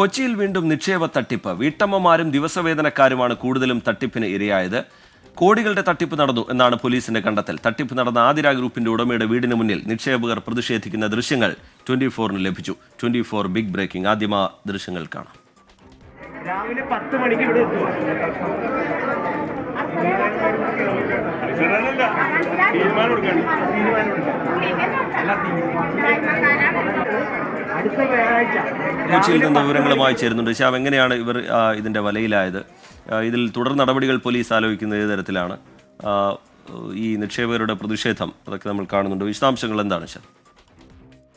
കൊച്ചിയിൽ വീണ്ടും നിക്ഷേപ തട്ടിപ്പ്. വീട്ടമ്മമാരും ദിവസവേതനക്കാരുമാണ് കൂടുതലും തട്ടിപ്പിന് ഇരയായത്. കോടികളുടെ തട്ടിപ്പ് നടന്നു എന്നാണ് പോലീസിന്റെ കണ്ടെത്തൽ. തട്ടിപ്പ് നടന്ന ആതിര ഗ്രൂപ്പിന്റെ ഉടമയുടെ വീടിന് മുന്നിൽ നിക്ഷേപകർ പ്രതിഷേധിക്കുന്ന ദൃശ്യങ്ങൾ ട്വന്റി ഫോറിന് ലഭിച്ചു. ട്വന്റി ഫോർ ബിഗ് ബ്രേക്കിംഗ് ആദ്യമ ദൃശ്യങ്ങൾ കാണാം. രാവിലെ പത്ത് മണിക്ക് ഇവിടെ എത്തുക. തീരുമാനം വ്യാഴാഴ്ച കൊച്ചിയിൽ നിന്ന് വിവരങ്ങളുമായി ചേരുന്നുണ്ട്. ശ്യാം എങ്ങനെയാണ് ഇവർ ഇതിന്റെ വലയിലായത്? ഇതിൽ തുടർ നടപടികൾ പോലീസ് ആലോചിക്കുന്ന ഏത് തരത്തിലാണ്? ഈ നിക്ഷേപകരുടെ പ്രതിഷേധം അതൊക്കെ നമ്മൾ കാണുന്നുണ്ട്. വിശദാംശങ്ങൾ എന്താണ് ശ്യാം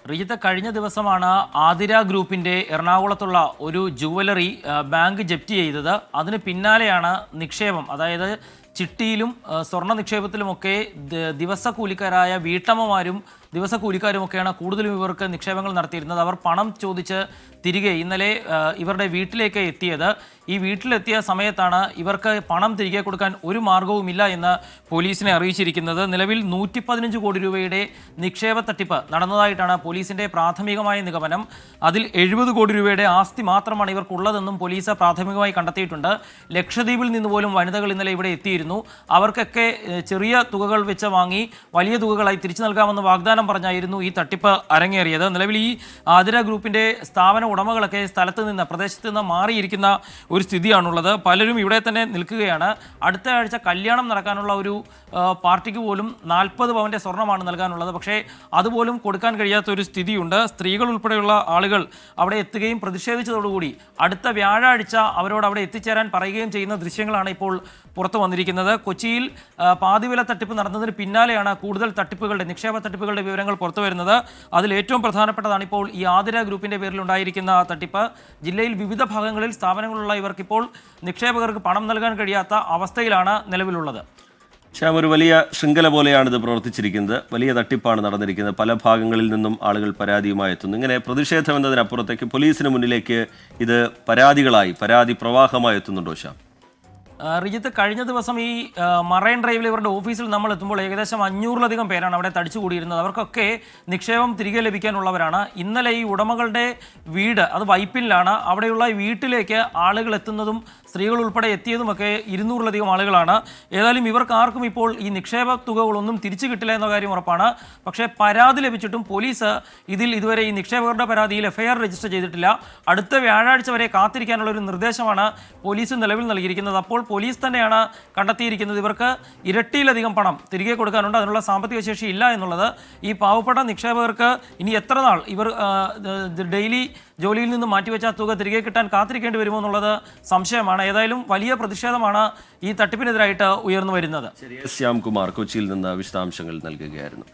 റിജിത്ത് കഴിഞ്ഞ ദിവസമാണ് ആതിര ഗ്രൂപ്പിന്റെ എറണാകുളത്തുള്ള ഒരു ജുവലറി ബാങ്ക് ജപ്തി ചെയ്തത്. അതിന് പിന്നാലെയാണ് നിക്ഷേപം. അതായത് ചിട്ടിയിലും സ്വർണ നിക്ഷേപത്തിലുമൊക്കെ ദിവസക്കൂലിക്കാരായ ദിവസ കൂലിക്കാരായ വീട്ടമ്മമാരും ദിവസ കൂലിക്കാരുമൊക്കെയാണ് കൂടുതലും ഇവർക്ക് നിക്ഷേപങ്ങൾ നടത്തിയിരുന്നത്. അവർ പണം ചോദിച്ച് തിരികെ ഇന്നലെ ഇവരുടെ വീട്ടിലേക്ക് എത്തിയത്. ഈ വീട്ടിലെത്തിയ സമയത്താണ് ഇവർക്ക് പണം തിരികെ കൊടുക്കാൻ ഒരു മാർഗവുമില്ല എന്ന് പോലീസിനെ അറിയിച്ചിരിക്കുന്നത്. നിലവിൽ നൂറ്റി പതിനഞ്ച് കോടി രൂപയുടെ നിക്ഷേപ തട്ടിപ്പ് നടന്നതായിട്ടാണ് പോലീസിന്റെ പ്രാഥമികമായ നിഗമനം. അതിൽ എഴുപത് കോടി രൂപയുടെ ആസ്തി മാത്രമാണ് ഇവർക്കുള്ളതെന്നും പോലീസ് പ്രാഥമികമായി കണ്ടെത്തിയിട്ടുണ്ട്. ലക്ഷദ്വീപിൽ നിന്ന് പോലും വനിതകൾ ഇന്നലെ ഇവിടെ എത്തിയിരുന്നു. അവർക്കൊക്കെ ചെറിയ തുകകൾ വെച്ച് വാങ്ങി വലിയ തുകകളായി തിരിച്ചു നൽകാമെന്ന് വാഗ്ദാനം പറഞ്ഞായിരുന്നു ഈ തട്ടിപ്പ് അരങ്ങേറിയത്. നിലവിൽ ഈ ആതിര ഗ്രൂപ്പിന്റെ സ്ഥാപന ഉടമകളൊക്കെ സ്ഥലത്ത് നിന്ന് പ്രദേശത്ത് നിന്ന് മാറിയിരിക്കുന്ന ഒരു സ്ഥിതിയാണുള്ളത്. പലരും ഇവിടെ തന്നെ നിൽക്കുകയാണ്. അടുത്ത ആഴ്ച കല്യാണം നടക്കാനുള്ള ഒരു പാർട്ടിക്ക് പോലും നാൽപ്പത് പവന്റെ സ്വർണമാണ് നൽകാനുള്ളത്. പക്ഷേ അതുപോലും കൊടുക്കാൻ കഴിയാത്ത ഒരു സ്ഥിതിയുണ്ട്. സ്ത്രീകൾ ഉൾപ്പെടെയുള്ള ആളുകൾ അവിടെ എത്തുകയും പ്രതിഷേധിച്ചതോടുകൂടി അടുത്ത വ്യാഴാഴ്ച അവരോട് അവിടെ എത്തിച്ചേരാൻ പറയുകയും ചെയ്യുന്ന ദൃശ്യങ്ങളാണ് ഇപ്പോൾ പുറത്തു വന്നിരിക്കുന്നത്. കൊച്ചിയിൽ പാതിവില തട്ടിപ്പ് നടന്നതിന് പിന്നാലെയാണ് കൂടുതൽ തട്ടിപ്പുകളുടെ നിക്ഷേപ തട്ടിപ്പുകളുടെ വിവരങ്ങൾ പുറത്തു വരുന്നത്. അതിൽ ഏറ്റവും പ്രധാനപ്പെട്ടതാണ് ഇപ്പോൾ ഈ ആതിര ഗ്രൂപ്പിന്റെ പേരിൽ ഉണ്ടായിരിക്കുന്ന തട്ടിപ്പ്. ജില്ലയിൽ വിവിധ ഭാഗങ്ങളിൽ സ്ഥാപനങ്ങളുള്ള ഇവർക്കിപ്പോൾ നിക്ഷേപകർക്ക് പണം നൽകാൻ കഴിയാത്ത അവസ്ഥയിലാണ് നിലവിലുള്ളത്. ശ്യാം ഒരു വലിയ ശൃംഖല പോലെയാണ് ഇത് പ്രവർത്തിച്ചിരിക്കുന്നത്. വലിയ തട്ടിപ്പാണ് നടന്നിരിക്കുന്നത്. പല ഭാഗങ്ങളിൽ നിന്നും ആളുകൾ പരാതിയുമായി എത്തുന്നു. ഇങ്ങനെ പ്രതിഷേധം എന്നതിനപ്പുറത്തേക്ക് പോലീസിന് മുന്നിലേക്ക് ഇത് പരാതികളായി പരാതി പ്രവാഹമായി എത്തുന്നുണ്ടോ ശ്യാം? റിജിത്ത് കഴിഞ്ഞ ദിവസം ഈ മറൈൻ ഡ്രൈവിൽ ഇവരുടെ ഓഫീസിൽ നമ്മൾ എത്തുമ്പോൾ ഏകദേശം അഞ്ഞൂറിലധികം പേരാണ് അവിടെ തടിച്ചുകൂടിയിരുന്നത് അവർക്കൊക്കെ നിക്ഷേപം തിരികെ ലഭിക്കാനുള്ളവരാണ്. ഇന്നലെ ഈ ഉടമകളുടെ വീട് അത് വൈപ്പിലാണ് അവിടെയുള്ള വീട്ടിലേക്ക് ആളുകൾ എത്തുന്നതും സ്ത്രീകൾ ഉൾപ്പെടെ എത്തിയതുമൊക്കെ ഇരുന്നൂറിലധികം ആളുകളാണ്. ഏതായാലും ഇവർക്ക് ആർക്കും ഇപ്പോൾ ഈ നിക്ഷേപ തുകകളൊന്നും തിരിച്ചു കിട്ടില്ല എന്ന കാര്യം ഉറപ്പാണ്. പക്ഷേ പരാതി ലഭിച്ചിട്ടും പോലീസ് ഇതിൽ ഇതുവരെ ഈ നിക്ഷേപകരുടെ പരാതിയിൽ എഫ്ഐആർ രജിസ്റ്റർ ചെയ്തിട്ടില്ല. അടുത്ത വ്യാഴാഴ്ച വരെ കാത്തിരിക്കാനുള്ള ഒരു നിർദ്ദേശമാണ് പോലീസ് നിലവിൽ നൽകിയിരിക്കുന്നത്. അപ്പോൾ പോലീസ് തന്നെയാണ് കണ്ടെത്തിയിരിക്കുന്നത്. ഇവർക്ക് ഇരട്ടിയിലധികം പണം തിരികെ കൊടുക്കാനുണ്ട്. അതിനുള്ള സാമ്പത്തിക ശേഷി ഇല്ല എന്നുള്ളത് ഈ പാവപ്പെട്ട നിക്ഷേപകർക്ക് ഇനി എത്ര നാൾ ഇവർ ഡെയിലി ജോലിയിൽ നിന്ന് മാറ്റിവെച്ച തുക തിരികെ കിട്ടാൻ കാത്തിരിക്കേണ്ടി വരുമോ എന്നുള്ളത് സംശയമാണ്. ഏതായാലും വലിയ പ്രതിഷേധമാണ് ഈ തട്ടിപ്പിനെതിരായിട്ട് ഉയർന്നു വരുന്നത്. ശ്യാംകുമാർ കൊച്ചിയിൽ നിന്ന് വിശദാംശങ്ങൾ നൽകുകയായിരുന്നു.